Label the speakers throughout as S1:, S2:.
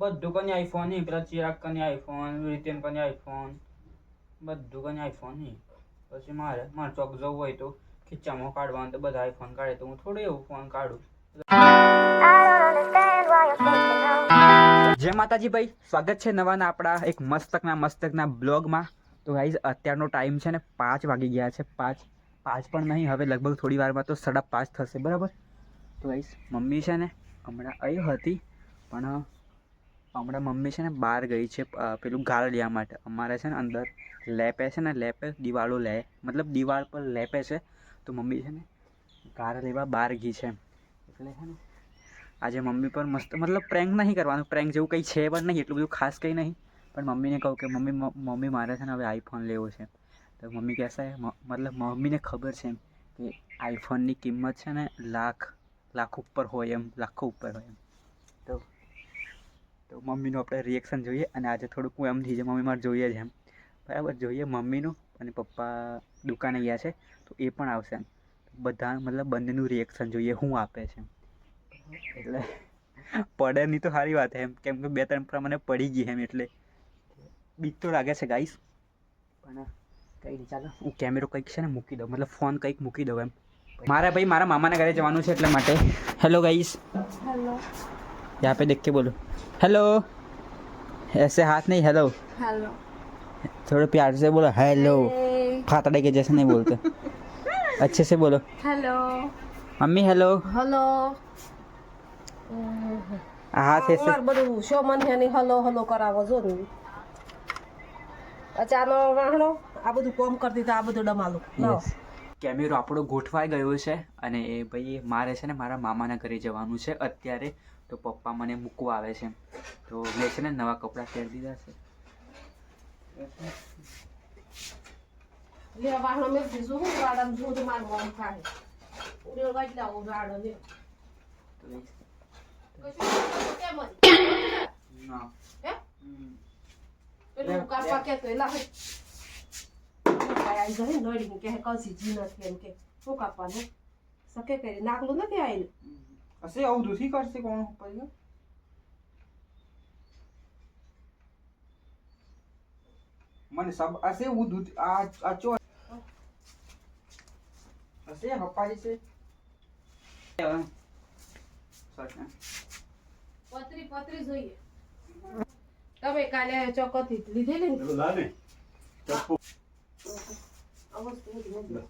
S1: બધું કને આઈફોન નહીં પેલા ચિરાગ કની આઈફોન રીતેન કની આઈફોન બધું કની આઈફોન નહીં પછી મારે મારે ચોક જવું હોય તો ખીચામાં કાઢવાનું, તો બધા આઈફોન કાઢે, તો હું થોડું એવું ફોન કાઢું. જય માતાજી ભાઈ, સ્વાગત છે નવાના આપણા એક મસ્તકના મસ્તકના બ્લોગમાં. તો ગાઈઝ અત્યારનો ટાઈમ છે ને પાંચ વાગી ગયા છે, પાંચ પાંચ પણ નહીં, હવે લગભગ થોડી વારમાં તો સાડા પાંચ થશે, બરાબર? તો ગાઈઝ મમ્મી છે ને હમણાં અહીં હતી, પણ હમણાં મમ્મી છે ને બહાર ગઈ છે પેલું ગાળ લેવા માટે. અમારે છે ને અંદર લેપે છે ને, લેપે દિવાળો લે, મતલબ દિવાળ પર લેપે છે. તો મમ્મી છે ને ગાળ લેવા બહાર ગઈ છે એટલે છે ને આજે મમ્મી પર મસ્ત, મતલબ પ્રેન્ક નહીં કરવાનું. પ્રેન્ક જેવું કંઈ છે પણ નહીં, એટલું બધું ખાસ કંઈ નહીં. પણ મમ્મીને કહું કે મમ્મી મમ્મી મારે છે ને હવે આઈફોન લેવો છે તો મમ્મી કહેશે મતલબ મમ્મીને ખબર છે એમ કે આઈફોનની કિંમત છે ને લાખ લાખ ઉપર હોય એમ, લાખો ઉપર હોય એમ. તો મમ્મીનું આપણે રિએક્શન જોઈએ અને આજે થોડુંક હું એમ થઈ જાય મમ્મી, મારે જોઈએ છે એમ. બરાબર, જોઈએ મમ્મીનું અને પપ્પા દુકાને ગયા છે, તો એ પણ આવશે એમ. બધા મતલબ બંનેનું રિએક્શન જોઈએ શું આપે છે એટલે પડે નહીં તો સારી વાત એમ. કેમ કે બે ત્રણ પ્રમાણે પડી ગઈ એમ, એટલે બીક તો લાગે છે ગાઈસ પણ કંઈ નહીં, ચાલો, હું કેમેરો કંઈક છે ને મૂકી દઉં. મતલબ ફોન કંઈક મૂકી દઉં એમ. મારે ભાઈ મારા મામાના ઘરે જવાનું છે એટલા માટે. હેલો ગાઈસ
S2: हेलो
S1: यहाँ पे देख के बोलो हेलो ऐसे हाथ नहीं हेलो
S2: हेलो
S1: थोड़े प्यार से बोलो हेलो फातड़े के जैसे नहीं बोलते अच्छे से बोलो
S2: हेलो
S1: मम्मी हेलो
S2: हेलो
S1: हाथ ऐसे
S2: અમાર બધું શોમન હેની હલો હલો કરાવો જો ને અચાનક વાહણો આ બધું કોમ કરતી તો આ બધું ડમાલું લાવો.
S1: Yes. કેમેરો આપણો ગોઠવાઈ ગયો છે અને એ ભાઈ મારે છે ને મારા મામાના ઘરે જવાનું છે અત્યારે. તો પપ્પા મને મૂકવા આવે છે. તો મેં છે ને નવા કપડાં પહેરી દીધા છે? ના.
S2: પેલું કાપવા કે તો એલા આઈ ગઈ નડી કે કસી જી નથી એમ કે. શું કાપવાનું? સકે કરી. નાખલું નથી આવેલું
S1: હશે આવું દૂધી કરશે કોણ પછી મને સબ હશે હું દૂધ આ આ ચો હશે પપ્પાજી છે.
S2: પતરી પતરી જોઈએ. તમે કાલે ચોકોથી લીધેલી ને? આ વસ્તુ બધી નથી.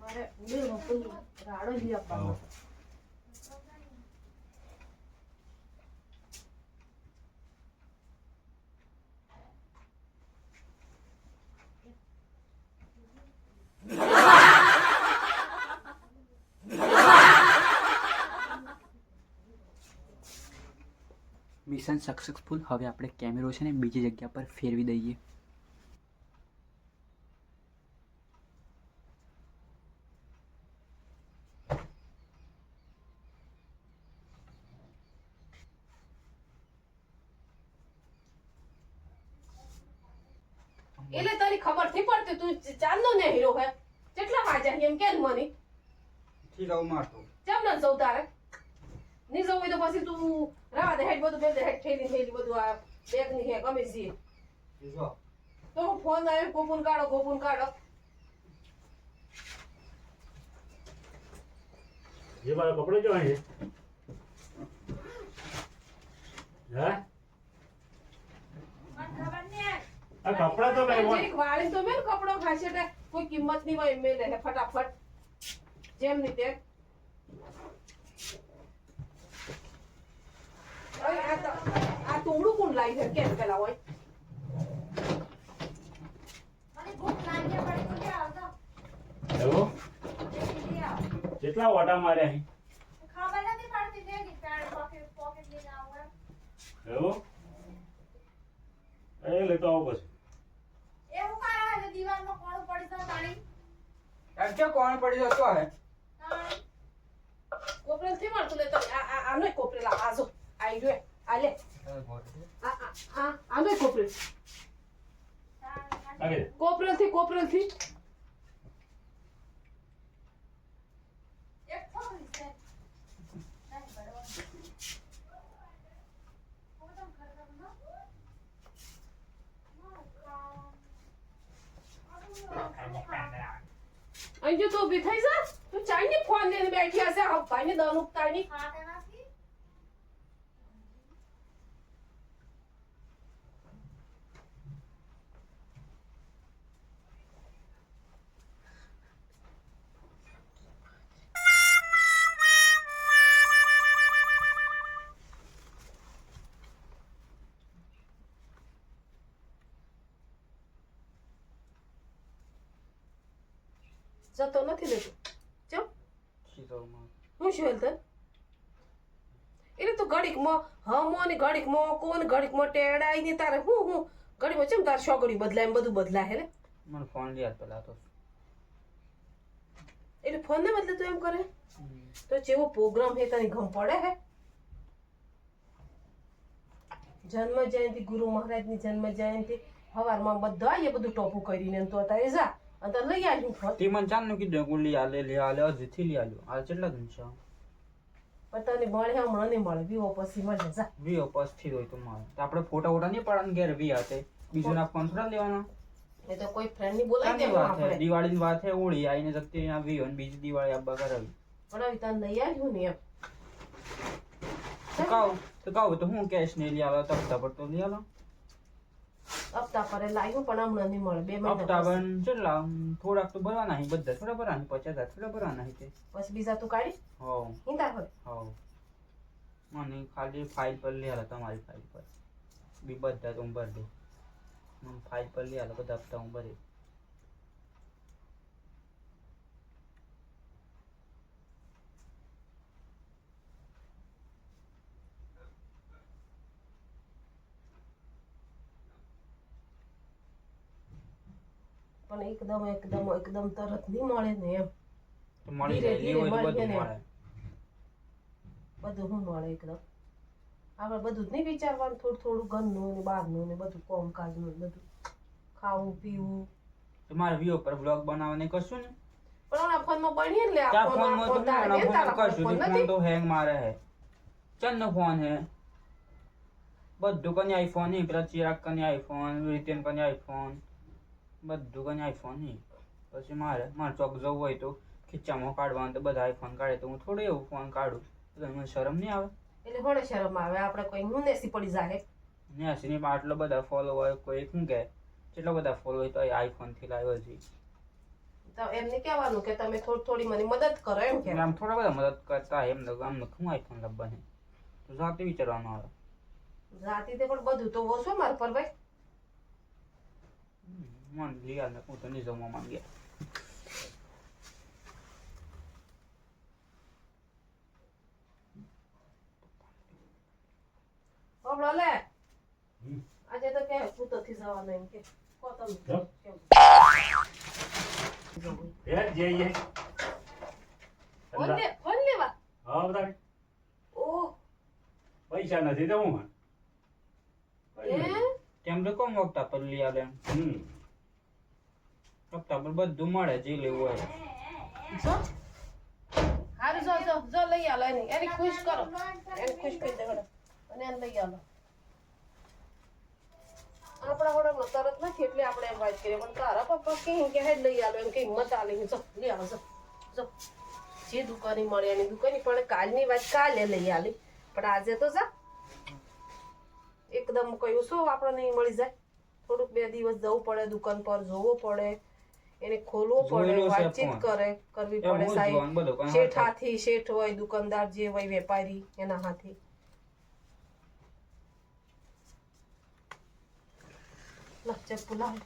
S2: મારે ઉંદેરમાં પેલું રાડો જ આપવાનો હતો.
S1: મિશન સક્સેસફુલ હવે આપણે કેમેરો છે ને બીજી જગ્યા પર ફેરવી દઈએ.
S2: એટલે તારી ખબરથી પડતી તું ચાંદનો ને હીરો હે. કેટલા વાગ્યા એમ કે મને?
S1: ઠીક આવું મારતો.
S2: કેમ ન જવું તારે નહીં હોય તો પછી તું રવા દે હેડ બધું બેન હેડ ઠેલી ઠેલી બધું આ બેગની હે ગમે છે તો હું ફોન આવ્યો ગોપુન કાઢો ગોપુન કાઢો.
S3: જે મારા કપડે કેવા છે કપડા તો મેં
S2: વાળી તો મેં કપડો ખાશે કોઈ કિંમત નહીં હોય મેં ફટાફટ. જેમ ની તેમ. હવે આ તો આ તોડું કોણ લાવી છે? કેમ પેલા હોય
S3: એવો કેટલા ઓટા માર્યા અહીં એવો એ લેતો આવો પછી.
S1: એમ કોણ પડી જતો હે?
S2: કોપરેલથી મળતું લે તો આ આ આનો કોપરેલ આ આ જો આઈ જો આલે. આલે કોપરેલ. કોપરેલથી કોપરેલથી અહીં જો તું ઊભી થઈ જા. તું ચાઈ ને ફોન લઈને બેઠી હશે. ભાઈ ને દમ ઉગતા નહીં જતો નથી લેતો ચમ. હું શું હેલ તને એટલે ઘડીકમાં હમો ને ઘડીકમાં કોણ ઘડીકમાં ટેડાઈ ને તારે. હું હું. ઘડીમાં ચમ તારે છોકરી બદલાય બધું બદલાય હે ને
S1: મને ફોન લે પેલા તો.
S2: એટલે ફોન ને બદલે તું એમ કરે? તો જેવો પ્રોગ્રામ હે તને ગમ પડે હે? જન્મ જયંતિ ગુરુ મહારાજની જન્મ જયંતિ હવારમાં બધા એ બધું ટોપું કરીને તો અત્યારે જા. તારે લઈ આવ્યું ફોન
S1: તે મને ચાંદનું કીધું ગુલી આલે લે આલે હજીથી લઈ આલ્યો. આ કેટલા દિન છે?
S2: પણ તને મળે હમણાં નહીં મળે. વીઓ પછી મળે જા.
S1: વીઓ પછી હોય તો તો આપણે ફોટા ફોટા નહીં પડવાનું ઘેર વી હાથે? બીજો ના ફોન થોડા લેવાનો?
S2: એ તો કોઈ ફ્રેન્ડની બોલાવી દેવા આપણે.
S1: દિવાળી ની વાત હે? ઓળી આવીને જતી આ વીઓ ને બીજી દિવાળી આબા કરાવી
S2: પણ આવી તને લઈ આવ્યું ને એમ.
S1: તો કહું તો કહું તો હું કેશ નહીં લઈ આવ્યો તપતા પર તો લઈ આલો?
S2: હપ્તા પર લાવ્યું પણ હમણાં નહીં મળે બે
S1: હપ્તા
S2: મહિના
S1: બન કેટલા થોડાક તો ભરવાના હી બધા થોડા ભરવાના પચાસ હજાર થોડા ભરવાના હી તે.
S2: પછી બીજા તું કાઢી?
S1: હોવ.
S2: હિંદા હોય?
S1: હોવ. મને ખાલી ફાઇલ પર લઈ આલો તમારી ફાઇલ પર. બી બધા તો હું ભરી દઉં. ફાઇલ પર લઈ આલો બધા હપ્તા હું ભરી
S2: પણ એકદમ એકદમ એકદમ તરત નહીં મળે ને એમ. ધીરે ધીરે
S1: બધું
S2: મળે
S1: મળે.
S2: બધું શું મળે એકદમ. આપણે બધું જ નહીં વિચારવાનું થોડું થોડું ઘરનું ને બહારનું ને બધું કોમકાજનું બધું. ખાવું પીવું.
S1: તમારે વ્યૂ પર બ્લોગ બનાવવાને કશું ને?
S2: પણ ઓલા ફોનમાં બનીએ ને આ
S1: ત્યાં
S2: ફોન,
S1: ફોનમાં તો
S2: તારે તારા
S1: ફોન તો હેંગ મારે હે. ચંદ ફોન હે. બધું કની આઈફોન નહીં પેલા ચિરાગ કની આઈફોન રીતેન કની આઈફોન બધું કઈ આઈફોન નહીં પછી મારે મારે ચોક જવું હોય તો ખીચામાં કાઢવાનું તો બધા આઈફોન કાઢે તો હું થોડું એવું ફોન કાઢું. તો મને શરમ નહીં આવે?
S2: એટલે ઘણે શરમ આવે. આપણે કોઈ મુનેસી પડી જાય?
S1: નેસી ની આટલો બધા ફોલો હોય કોઈ શું કહે કેટલા બધા ફોલો હોય તો આઈફોનથી લાવ્યો છે.
S2: તો એમને કહેવાનું કે તમે થોડી થોડી મને મદદ કરો એમ કે.
S1: આમ થોડા બધા મદદ કરતા એમ ને આમ શું આઈફોન લાવવાની તો જાતે વિચારવાનું આવે.
S2: જાતી તે પણ બધું તો ઓછો માર પર ભાઈ.
S1: મન લિયા ને હું તો નહીં જમવા માંગ્યા
S2: હમણાં લે
S3: હમ.
S2: આજે તો કે ભૂતો થી જવાનું એમ કે કો તમે. કેમ?
S3: એ જઈએ
S2: ફોન લે ફોન લેવા
S3: હા બધા
S2: ઓહ
S3: પૈસા નથી તો હું
S2: એ
S1: તેમ તો કોમ પર લઈ
S3: હમ
S1: પર બધું મળે જે લેવું હોય.
S2: હારું, જો જો જો, લઈ આલો એની. એની ખુશ કરો. એને ખુશ કરી દે અને એને લઈ આલો. આપણા વડામાં તરત નથી એટલે આપણે એમ વાત કરીએ. પણ તારા પપ્પા કે કે હે, લઈ આલો એમ કઈ હિંમત આલે. જો, લઈ આવો જો. જો. દુકાને મળે એની દુકાની. પણ કાલની વાત કાલે લઈ આલી. પણ આજે તો જા. એકદમ કયું શું આપણને નહીં મળી જાય? થોડુંક બે દિવસ જવું પડે, દુકાન પર જોવું પડે. એને ખોલવું પડે વાતચીત કરે કરવી પડે સાહેબ. શેઠ
S1: હાથી
S2: શેઠ હોય દુકાનદાર જે હોય વેપારી એના હાથી. લચ્ચે પુલાવ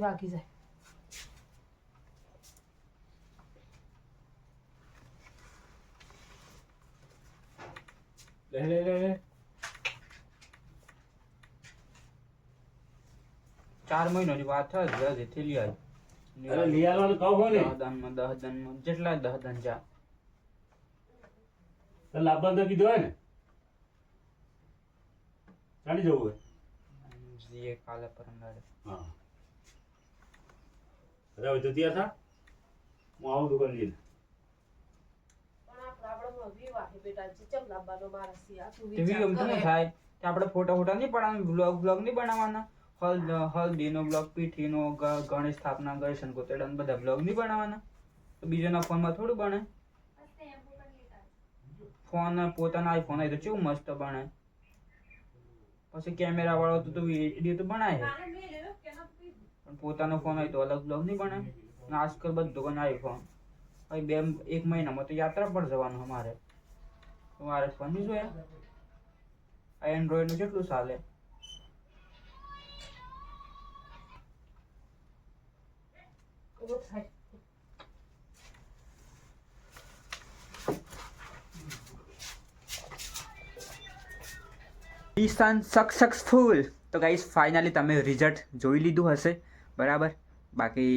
S2: વાગી જાય.
S3: લે લે લે.
S1: ચાર મહિનાની વાત થાય હજી થી લઈ
S3: અરે
S1: આવી
S3: લઈ ને.
S1: દહ દાનમાં જેટલા દહ દાન જા.
S3: તો લાભવાનું તો કીધું હોય ને? ચાલી જવું હોય.
S1: જીએ કાલે પરમ દાડે
S3: હા અરે હવે હું આવું દુકાન લઈને.
S2: આપણે
S1: ફોટા ફોટા નહીં પણ બ્લોગ બ્લોગ નહીં બનાવવાના? હલ્દ હલ્દીનો બ્લોગ પીઠીનો ગણેશ સ્થાપના, ગણેશ ગોતેડા બધા બ્લોગ નહીં બનાવવાના તો બીજાના ફોનમાં થોડું બને. ફોન, પોતાના આઈફોન હોય તો કેવું મસ્ત બને? પછી કેમેરા વાળો તો વીડિયો તો બનાવે. પણ પોતાનો ફોન હોય તો અલગ બ્લોગ નહીં બને. આજકાલ બધું બને આઈફોન ભાઈ બે, એક મહિનામાં તો યાત્રા પર જવાનું અમારે. તો મારે ફોન નહીં જોયા. આ એન્ડ્રોઈડનું કેટલું ચાલે?
S2: ઊભો થાય
S1: ઈશાન સક્સેસફુલ તો ગાઈસ ફાઇનલી તમે રિઝલ્ટ જોઈ લીધું હશે. બરાબર? બાકી